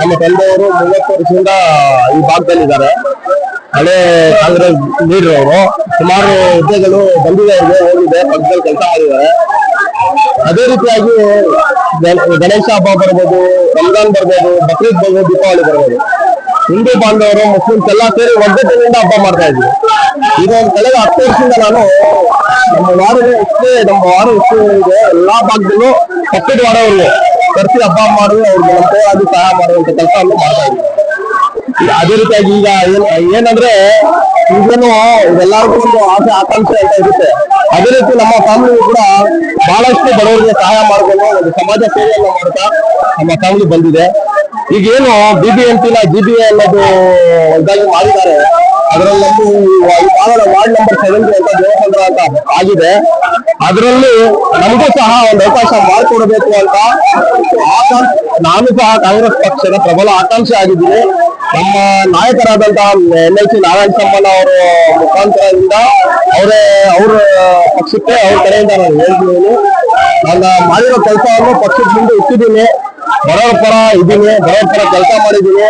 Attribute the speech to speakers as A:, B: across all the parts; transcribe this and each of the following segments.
A: ನಮ್ಮ ತಂದೆಯವರು ಮೂವತ್ತು ವರ್ಷದಿಂದ ಈ ಭಾಗದಲ್ಲಿದ್ದಾರೆ ಹಳೆ ಕಾಂಗ್ರೆಸ್ ಲೀಡರ್ ಅವರು. ಸುಮಾರು ಹುದ್ದೆಗಳು ಬಂದಿದೆ ಅವ್ರಿಗೆ, ಹೋಗಿದೆ ಪಕ್ಷದಲ್ಲಿ ಕೆಲಸ ಮಾಡಿದ್ದಾರೆ. ಅದೇ ರೀತಿಯಾಗಿ ಗಣ- ಗಣೇಶ ಹಬ್ಬ ಬರ್ಬೋದು, ರಂಜಾನ್ ಬರ್ಬೋದು, ಬಕ್ರೀದ್ ಬರ್ಬೋದು, ದೀಪಾವಳಿ ಬರ್ಬೋದು. ಹಿಂದೂ ಬಾಂಧವರು, ಮುಸ್ಲಿಮ್ಸ್ ಎಲ್ಲ ಸೇರಿ ಒಗ್ಗಟ್ಟಿನಿಂದ ಹಬ್ಬ ಮಾಡ್ತಾ ಇದ್ವಿ. ಈಗ ಒಂದು ಕಳೆದ ಹತ್ತು ವರ್ಷದಿಂದ ನಾನು ನಮ್ಮ ವಾರದ ಇಷ್ಟೇ ನಮ್ಮ ವಾರ ಇಷ್ಟು ಇದೆ ಎಲ್ಲಾ ಭಾಗದಲ್ಲೂ ಪಕ್ಕದ ವಾರವ್ರಿಗೆ ಕರ್ಸಿ ಹಬ್ಬ ಮಾಡಿ ಅವ್ರಿಗೆ ನಮ್ಮ ಕೈಯಾಗಿ ಸಹಾಯ ಮಾಡುವಂತ ಕೆಲಸವನ್ನು ಮಾಡ್ತಾ ಇದ್ದಾರೆ. ಅದೇ ರೀತಿಯಾಗಿ ಈಗ ಏನ್ ಏನಂದ್ರೆ ಈಗೇನು ಎಲ್ಲರಿಗೂ ಒಂದು ಆಸೆ, ಆಕಾಂಕ್ಷೆ ಅಂತ ಇರುತ್ತೆ. ಅದೇ ರೀತಿ ನಮ್ಮ ಫ್ಯಾಮಿಲಿ ಕೂಡ ಬಹಳಷ್ಟು ಬಡವರಿಗೆ ಸಹಾಯ ಮಾಡ್ಕೊಂಡು ಒಂದು ಸಮಾಜ ಸೇವೆಯನ್ನು ಮಾಡ್ತಾ ನಮ್ಮ ಫ್ಯಾಮಿಲಿ ಬಂದಿದೆ. ಈಗ ಏನು B B M P G B ಅನ್ನೋದು ಇದಾಗಿ ಮಾಡಿದ್ದಾರೆ. ಅದರಲ್ಲಿ ನಮ್ದು ವಾರ್ಡ್ ನಂಬರ್ ಸೆವೆಂಟಿ ಅಂತ ದೇವಸಂದ್ರ ಅಂತ ಆಗಿದೆ. ಅದರಲ್ಲಿ ನಮಗೂ ಸಹ ಒಂದು ಅವಕಾಶ ಮಾಡಿಕೊಡಬೇಕು ಅಂತ ನಾನು ಸಹ ಕಾಂಗ್ರೆಸ್ ಪಕ್ಷದ ಪ್ರಬಲ ಆಕಾಂಕ್ಷೆ ಆಗಿದ್ದೀನಿ. ನಮ್ಮ ನಾಯಕರಾದಂತಹ ಎಲ್ ಐ ಸಿ ನಾರಾಯಣ ಸಮ್ಮನ ಅವರ ಮುಖಾಂತರದಿಂದ ಅವರೇ ಅವರ ಪಕ್ಷಕ್ಕೆ ಅವ್ರ ಕಡೆಯಿಂದ ನಾನು ಹೇಳ್ತಿದ್ದೀನಿ ನನ್ನ ಮಾಡಿರೋ ಕೆಲಸವನ್ನು ಪಕ್ಷದ ಮುಂದೆ ಇಟ್ಟಿದ್ದೀನಿ. ಬರೋರ ಪರ ಇದ್ದೀನಿ. ಬರೋರ ಪರ ಕೆಲಸ ಮಾಡಿದ್ದೀನಿ.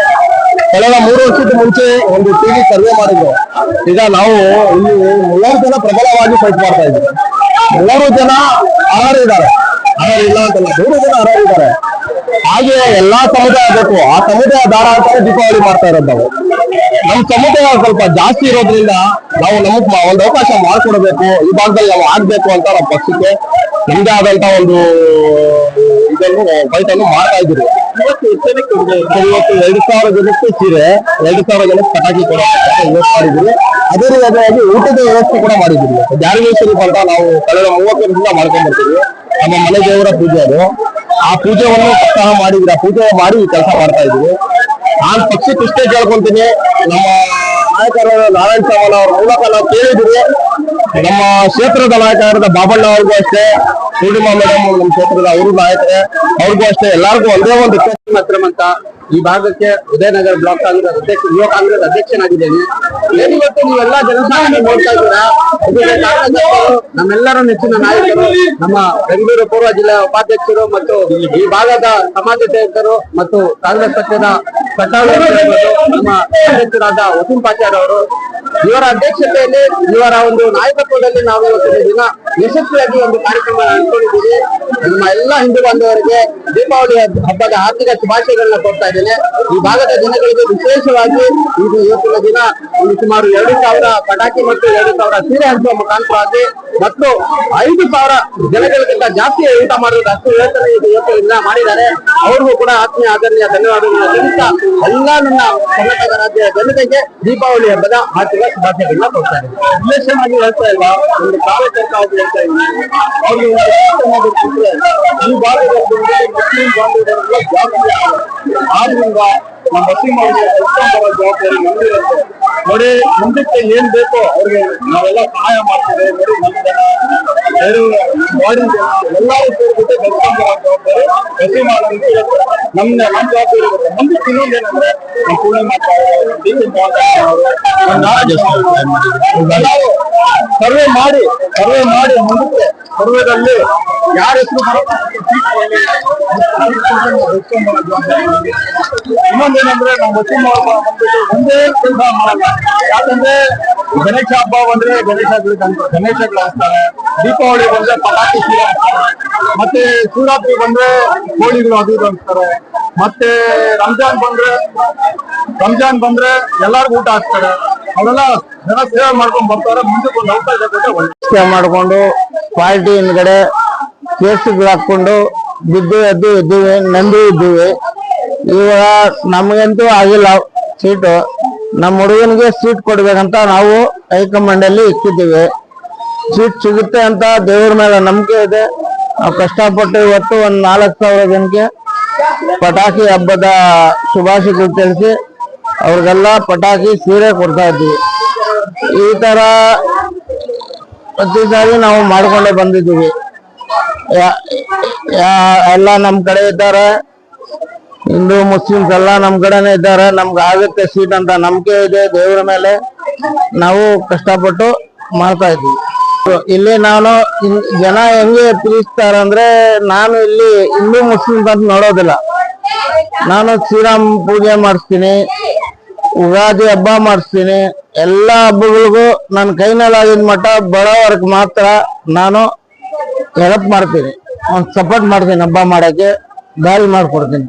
A: ಕಳೆದ ಮೂರು ವರ್ಷದ ಮುಂಚೆ ಒಂದು ಟಿವಿ ಸರ್ವೆ ಮಾಡಿದ್ರು. ಈಗ ನಾವು ಇಲ್ಲಿ ಮೂವರು ಜನ ಪ್ರಬಲವಾಗಿ ಫೈಟ್ ಮಾಡ್ತಾ ಇದ್ದೀವಿ. ಮೂರು ಜನ ಅರ್ಹರಿದ್ದಾರೆ ಅರ್ಹರಿಲ್ಲ ಅಂತಲ್ಲ ಮೂರು ಜನ ಅರ್ಹರಿದ್ದಾರೆ ಹಾಗೆ ಎಲ್ಲಾ ಸಮುದಾಯ ಬೇಕು. ಆ ಸಮುದಾಯ ದಾರ ಅಂತಾನೆ ದೀಪಾವಳಿ ಮಾಡ್ತಾ ಇರೋದು ನಾವು. ನಮ್ ಸಮುದಾಯ ಸ್ವಲ್ಪ ಜಾಸ್ತಿ ಇರೋದ್ರಿಂದ ನಾವು ನಮಗ್ ಒಂದು ಅವಕಾಶ ಮಾಡ್ಕೊಡ್ಬೇಕು. ಈ ಭಾಗದಲ್ಲಿ ನಾವು ಆಗ್ಬೇಕು ಅಂತ ನಮ್ಮ ಪಕ್ಷಕ್ಕೆ. ನಮ್ದೇ ಆದಂತ ಒಂದು ಇದನ್ನು ಫೈಟ್ ಅನ್ನು ಮಾಡ್ತಾ ಇದ್ದೀವಿ. ಇವತ್ತು? ಎರಡು ಸಾವಿರ ಜನಕ್ಕೆ ಸೀರೆ, ಎರಡು ಸಾವಿರ ಜನಕ್ಕೆ ಪಟಾಕಿ ಮಾಡಿದ್ದೀವಿ. ಅದೇ ರೀತಿಯಾಗಿ ಊಟದ ವ್ಯವಸ್ಥೆ ಕೂಡ ಮಾಡಿದ್ದೀವಿ. ಜಾರಿಗೇಶ್ವರಿ ಅಂತ ನಾವು ಕಳೆದ ಮೂವತ್ತು ವರ್ಷದಿಂದ ಮಾಡ್ಕೊಂಡ್ ಬರ್ತೀವಿ. ನಮ್ಮ ಮನೆ ದೇವರ ಪೂಜೆ ಅದು. ಆ ಪೂಜೆವನ್ನು ಸಹ ಮಾಡಿದ್ರೆ ಆ ಪೂಜೆ ಮಾಡಿ ಕೆಲಸ ಮಾಡ್ತಾ ಇದ್ದೀವಿ. ನಾನ್ ಪಕ್ಷಕ್ಕೆ ಇಷ್ಟೇ ಕೇಳ್ಕೊಂತೀನಿ. ನಮ್ಮ ನಾಯಕರಾದ ನಾರಾಯಣ ಸ್ವಾಮಿ ಅವ್ರ ಮೂಲಕ ನಾವು ಕೇಳಿದೀವಿ ನಮ್ಮ ಕ್ಷೇತ್ರದ ನಾಯಕರಾದ ಬಾಬಣ್ಣ ಅವ್ರಿಗೂ ಅಷ್ಟೇ. ಪೂರ್ಣಿಮಾ ಮೇಡಮ್ ನಮ್ಮ ಕ್ಷೇತ್ರದ ಅವರು ನಾಯಕರೇ. ಅವ್ರಿಗೂ ಅಷ್ಟೇ. ಎಲ್ಲರಿಗೂ ಒಂದೇ ಒಂದು
B: ಅಕ್ರಮ್ ಅಂತ ಈ ಭಾಗಕ್ಕೆ ಉದಯನಗರ ಬ್ಲಾಕ್ ಕಾಂಗ್ರೆಸ್ ಅಧ್ಯಕ್ಷ, ಯುವ ಕಾಂಗ್ರೆಸ್ ಅಧ್ಯಕ್ಷನಾಗಿದ್ದೇನೆ. ಏನಿವತ್ತು ನೀವೆಲ್ಲ ಜನಸಾಮಾನ್ಯ ನೋಡ್ತಾ ಇದ್ದೀರಾ? ನಮ್ಮೆಲ್ಲರ ನೆಚ್ಚಿನ ನಾಯಕರು, ನಮ್ಮ ಬೆಂಗಳೂರು ಪೂರ್ವ ಜಿಲ್ಲಾ ಉಪಾಧ್ಯಕ್ಷರು ಮತ್ತು ಈ ಭಾಗದ ಸಮಾಜ ಸೇವಕರು ಮತ್ತು ಕಾಂಗ್ರೆಸ್ ಪಕ್ಷದ ನಮ್ಮ ಅಧ್ಯಕ್ಷರಾದ ವಸೀಂ ಪಾಚಾರ್ ಅವರು. ಇವರ ಅಧ್ಯಕ್ಷತೆಯಲ್ಲಿ ಇವರ ಒಂದು ನಾಯಕತ್ವದಲ್ಲಿ ನಾವು ಇವತ್ತಿನ ದಿನ ಯಶಸ್ವಿಯಾಗಿ ಒಂದು ಕಾರ್ಯಕ್ರಮ ನಡೆಸಿಕೊಂಡಿದ್ದೀವಿ ನಮ್ಮ ಎಲ್ಲ ಹಿಂದೂ ಬಾಂಧವರಿಗೆ ದೀಪಾವಳಿ ಹಬ್ಬದ ಆರ್ಥಿಕ ಶುಭಾಶಯಗಳನ್ನ ಕೊಡ್ತಾ ಇದ್ದೇನೆ. ಈ ಭಾಗದ ಜನಗಳಿಗೆ ವಿಶೇಷವಾಗಿ ಇದು ಇವತ್ತಿನ ದಿನ ಒಂದು ಸುಮಾರು ಎರಡು ಸಾವಿರ ಪಟಾಕಿ ಮತ್ತು ಎರಡು ಸಾವಿರ ಸೀರೆ ಹಂಚುವ ಮುಖಾಂತರವಾಗಿ ಮತ್ತು ಐದು ಸಾವಿರ ಜನಗಳಿಗಿಂತ ಜಾಸ್ತಿ ಊಟ ಮಾಡುವುದು ಅಷ್ಟು ಯೋಚನೆ ಇದು ಇವತ್ತಿನ ಮಾಡಿದ್ದಾರೆ. ಅವ್ರಿಗೂ ಕೂಡ ಆತ್ಮೀಯ ಆದರಣೀಯ ಧನ್ಯವಾದಗಳನ್ನ ತಿಳಿಸ್ತಾ ಎಲ್ಲ ನನ್ನ ಕರ್ನಾಟಕ ರಾಜ್ಯ ಜನತೆಗೆ ದೀಪಾವಳಿ ಹಬ್ಬದ ಆರ್ಥಿಕ ಶುಭಾಶಯಗಳನ್ನ ಕೊಡ್ತಾ ಇದ್ದೀನಿ. ವಿಶೇಷವಾಗಿ ಹೇಳ್ತಾ ಇಲ್ಲ ಒಂದು ಕಾರ್ಯಕರ್ತ ಹೇಳ್ತಾ ಇದ್ದೀನಿ ಅವ್ರಿಗೆ ಒಂದು. ಈ ಭಾಗದಲ್ಲಿ ಮುಸ್ಲಿಂ ಬಾಂಧವರೆಲ್ಲ ಜಾಸ್ತಿ. ಆದ್ರಿಂದ ನಮ್ಮ ಮುಸ್ಲಿಂ ಅವರಿಗೆ ಉತ್ತಮವಾದ ಜವಾಬ್ದಾರಿ ನಮ್ದಿರುತ್ತೆ ನೋಡಿ ಮುಂದಕ್ಕೆ ಏನ್ ಬೇಕೋ ಅವ್ರಿಗೆ ನಾವೆಲ್ಲ ಸಹಾಯ ಮಾಡ್ತೇವೆ ನೋಡಿ ನಮ್ಮ ಜನ ಬೇರೆ ಬಾಡಿ ಎಲ್ಲರೂ ಸೇರಿಬಿಟ್ಟು ಬೆಳ್ಕೊಂಡ್ ಜವಾಬ್ದಾರಿ ಕಸಿ ಮಾಡೋದಕ್ಕೆ ಇರುತ್ತೆ. ನಮ್ಮ ನಮ್ಮ ಜವಾಬ್ದಾರಿ ಇರುತ್ತೆ ಮುಂದಕ್ಕೆ ಇನ್ನೊಂದು ಏನಂದ್ರೆ ನಮ್ಮ ಪೂರ್ಣಿಮಾ ತಾಯಿ, ಡಿ ಕೆ ಅವರು, ಎಲ್ಲರೂ ಸರ್ವೆ ಮಾಡಿ ಸರ್ವೆ ಮಾಡಿ ಮುಂದಕ್ಕೆ. ಸರ್ವೆದಲ್ಲಿ ಯಾರ ಹೆಸರು. ಇನ್ನೊಂದೇನಂದ್ರೆ ನಮ್ಮ ಬಂದ್ಬಿಟ್ಟು ಒಂದೇ ಕೆಲಸ ಮಾಡಲ್ಲ. ಯಾಕಂದ್ರೆ ಗಣೇಶ ಹಬ್ಬ ಬಂದ್ರೆ ಗಣೇಶಗಳಿಗೆ ಅಂತ ಗಣೇಶಗಳು ಹಾಕ್ತಾರೆ. ದೀಪಾವಳಿ ಬಂದ್ರೆ ಪಟಾಕಿ ಹಾಕ್ತಾರೆ. ಮತ್ತೆ ಶಿವರಾತ್ರಿ ಬಂದ್ರೆ ಕೋಳಿಗಳು ಅದು ಅಂತಾರೆ ಮತ್ತೆ ರಂಜಾನ್ ಬಂದ್ರೆ ರಂಜಾನ್ ಬಂದ್ರೆ ಎಲ್ಲಾರ್ಗು ಊಟ ಹಾಕ್ತಾರೆ. ಸೇವೆ ಮಾಡ್ಕೊಂಡು
A: ಮಾಡಿಕೊಂಡು ಪಾರ್ಟಿ ಹಿಂದ್ಗಡೆ ಕೇಸುಗಳು ಹಾಕೊಂಡು ಬಿದ್ದು ಎದ್ದು ಇದ್ದೀವಿ, ನಂದು ಇದ್ದೀವಿ. ಇವಾಗ ನಮಗಂತೂ ಆಗಿಲ್ಲ ಸೀಟು ನಮ್ಮ ಹುಡುಗನಿಗೆ ಸೀಟ್ ಕೊಡ್ಬೇಕಂತ ನಾವು ಹೈಕಮಾಂಡ್ ಅಲ್ಲಿ ಇಕ್ಕಿದ್ದೀವಿ. ಸೀಟ್ ಸಿಗುತ್ತೆ ಅಂತ ದೇವ್ರ ಮೇಲೆ ನಂಬಿಕೆ ಇದೆ. ನಾವು ಕಷ್ಟಪಟ್ಟು ಇವತ್ತು ಒಂದ್ ನಾಲ್ಕು ಸಾವಿರ ಜನಕ್ಕೆ ಪಟಾಕಿ ಹಬ್ಬದ ಶುಭಾಶಯಗಳು ತಿಳಿಸಿ ಅವ್ರಿಗೆಲ್ಲ ಪಟಾಕಿ ಸೀರೆ ಕೊಡ್ತಾ ಇದ್ವಿ. ಈ ತರ ಪ್ರತಿ ಸಾರಿ ನಾವು ಮಾಡ್ಕೊಂಡೇ ಬಂದಿದ್ದೀವಿ. ಎಲ್ಲ ನಮ್ ಕಡೆ ಇದ್ದಾರೆ. ಹಿಂದೂ, ಮುಸ್ಲಿಮ್ಸ್ ಎಲ್ಲ ನಮ್ ಕಡೆನೇ ಇದ್ದಾರೆ. ನಮ್ಗೆ ಆಗುತ್ತೆ ಸೀಟ್ ಅಂತ ನಂಬಿಕೆ ಇದೆ ದೇವರ ಮೇಲೆ. ನಾವು ಕಷ್ಟಪಟ್ಟು ಮಾಡ್ತಾ ಇದ್ವಿ ಇಲ್ಲಿ ನಾನು ಜನ ಹೆಂಗೆ ಪ್ರೀತಿಸ್ತಾರಂದ್ರೆ ನಾನು ಇಲ್ಲಿ ಹಿಂದೂ, ಮುಸ್ಲಿಮ್ಸ್ ಅಂತ ನೋಡೋದಿಲ್ಲ.
C: ನಾನು ಶ್ರೀರಾಮ್ ಪೂಜೆ ಮಾಡಿಸ್ತೀನಿ. ಯುಗಾದಿ ಹಬ್ಬ ಮಾಡಿಸ್ತೀನಿ. ಎಲ್ಲ ಹಬ್ಬಗಳಿಗೂ ನನ್ನ ಕೈನಲ್ಲಾಗಿದ್ದ ಮಟ್ಟ ಬಡವರ್ಗ್ ಮಾತ್ರ ನಾನು ಹೆಲ್ಪ್ ಮಾಡ್ತೀನಿ. ಒಂದು ಸಪೋರ್ಟ್ ಮಾಡ್ತೀನಿ ಹಬ್ಬ ಮಾಡಕ್ಕೆ. ದಾರಿ ಮಾಡ್ಕೊಡ್ತೀನಿ.